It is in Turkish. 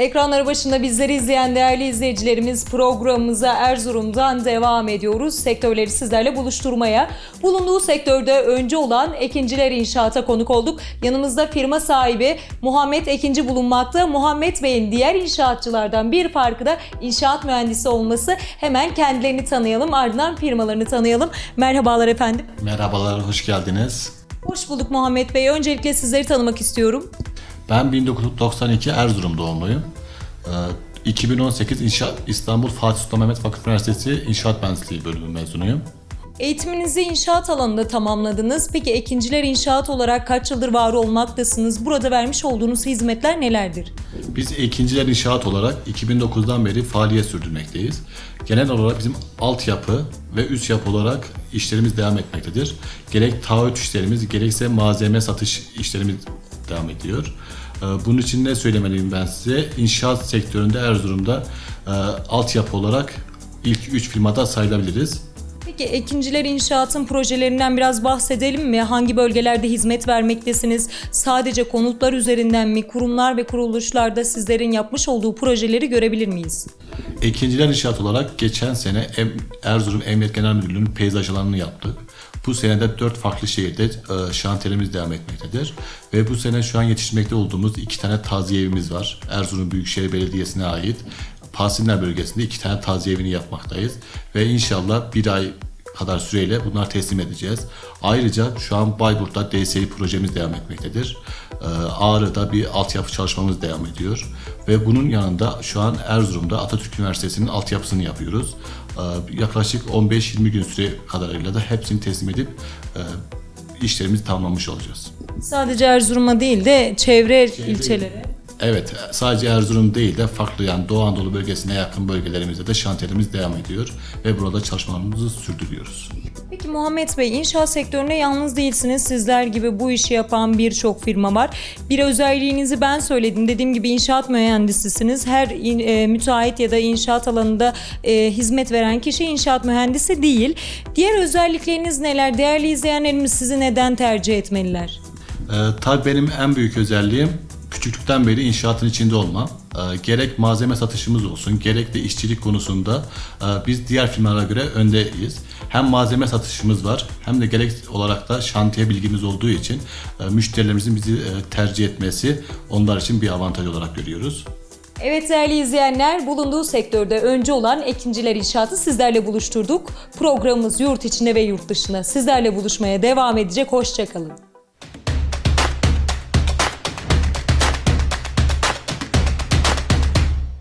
Ekranları başında bizleri izleyen değerli izleyicilerimiz programımıza Erzurum'dan devam ediyoruz. Sektörleri sizlerle buluşturmaya. Bulunduğu sektörde önce olan Ekinciler İnşaat'a konuk olduk. Yanımızda firma sahibi Muhammed Ekinci bulunmakta. Muhammed Bey'in diğer inşaatçılardan bir farkı da inşaat mühendisi olması. Hemen kendilerini tanıyalım ardından firmalarını tanıyalım. Merhabalar efendim. Merhabalar, hoş geldiniz. Hoş bulduk Muhammed Bey. Öncelikle sizleri tanımak istiyorum. Ben 1992 Erzurum doğumluyum. Ee, 2018 İnşaat İstanbul Fatih Sultan Mehmet Vakıf Üniversitesi İnşaat Mühendisliği bölümü mezunuyum. Eğitiminizi inşaat alanında tamamladınız. Peki Ekinciler İnşaat olarak kaç yıldır var olmaktasınız? Burada vermiş olduğunuz hizmetler nelerdir? Biz ikinciler inşaat olarak 2009'dan beri faaliyet sürdürmekteyiz. Genel olarak bizim altyapı ve üst yapı olarak işlerimiz devam etmektedir. Gerek taahhüt işlerimiz, gerekse malzeme satış işlerimiz devam ediyor. Ee, Bunun için ne söylemeliyim ben size? İnşaat sektöründe Erzurum'da e, altyapı olarak ilk 3 firmada sayılabiliriz. Peki Ekinciler İnşaat'ın projelerinden biraz bahsedelim mi? Hangi bölgelerde hizmet vermektesiniz? Sadece konutlar üzerinden mi? Kurumlar ve kuruluşlarda sizlerin yapmış olduğu projeleri görebilir miyiz? İkinciler inşaat olarak geçen sene Erzurum Emniyet Genel Müdürlüğü'nün peyzaj alanını yaptık. Bu sene de 4 farklı şehirde e, şantiyelerimiz devam etmektedir. Ve bu sene şu an yetişmekte olduğumuz iki tane taziye evimiz var. Erzurum Büyükşehir Belediyesi'ne ait. Pasinler bölgesinde iki tane taziye evini yapmaktayız. Ve inşallah bir ay kadar süreyle bunlar teslim edeceğiz. Ayrıca şu an Bayburt'ta DSİ projemiz devam etmektedir. Ee, Ağrı'da bir altyapı çalışmamız devam ediyor. Ve bunun yanında şu an Erzurum'da Atatürk Üniversitesi'nin altyapısını yapıyoruz. Ee, yaklaşık 15-20 gün süre kadarıyla da hepsini teslim edip e, işlerimizi tamamlamış olacağız. Sadece Erzurum'a değil de çevre ilçelere. Evet, sadece Erzurum değil de farklı yani Doğu Anadolu bölgesine yakın bölgelerimizde de şantiyelerimiz devam ediyor ve burada çalışmalarımızı sürdürüyoruz. Peki Muhammed Bey inşaat sektöründe yalnız değilsiniz. Sizler gibi bu işi yapan birçok firma var. Bir özelliğinizi ben söyledim. Dediğim gibi inşaat mühendisisiniz. Her e, müteahhit ya da inşaat alanında e, hizmet veren kişi inşaat mühendisi değil. Diğer özellikleriniz neler? Değerli izleyenlerimiz sizi neden tercih etmeliler? Ee, tabii benim en büyük özelliğim küçüklükten beri inşaatın içinde olmam. Ee, gerek malzeme satışımız olsun, gerek de işçilik konusunda e, biz diğer firmalara göre öndeyiz. Hem malzeme satışımız var, hem de gerek olarak da şantiye bilgimiz olduğu için e, müşterilerimizin bizi e, tercih etmesi onlar için bir avantaj olarak görüyoruz. Evet değerli izleyenler, bulunduğu sektörde önce olan Ekinciler İnşaatı sizlerle buluşturduk. Programımız yurt içinde ve yurt dışında sizlerle buluşmaya devam edecek. Hoşçakalın.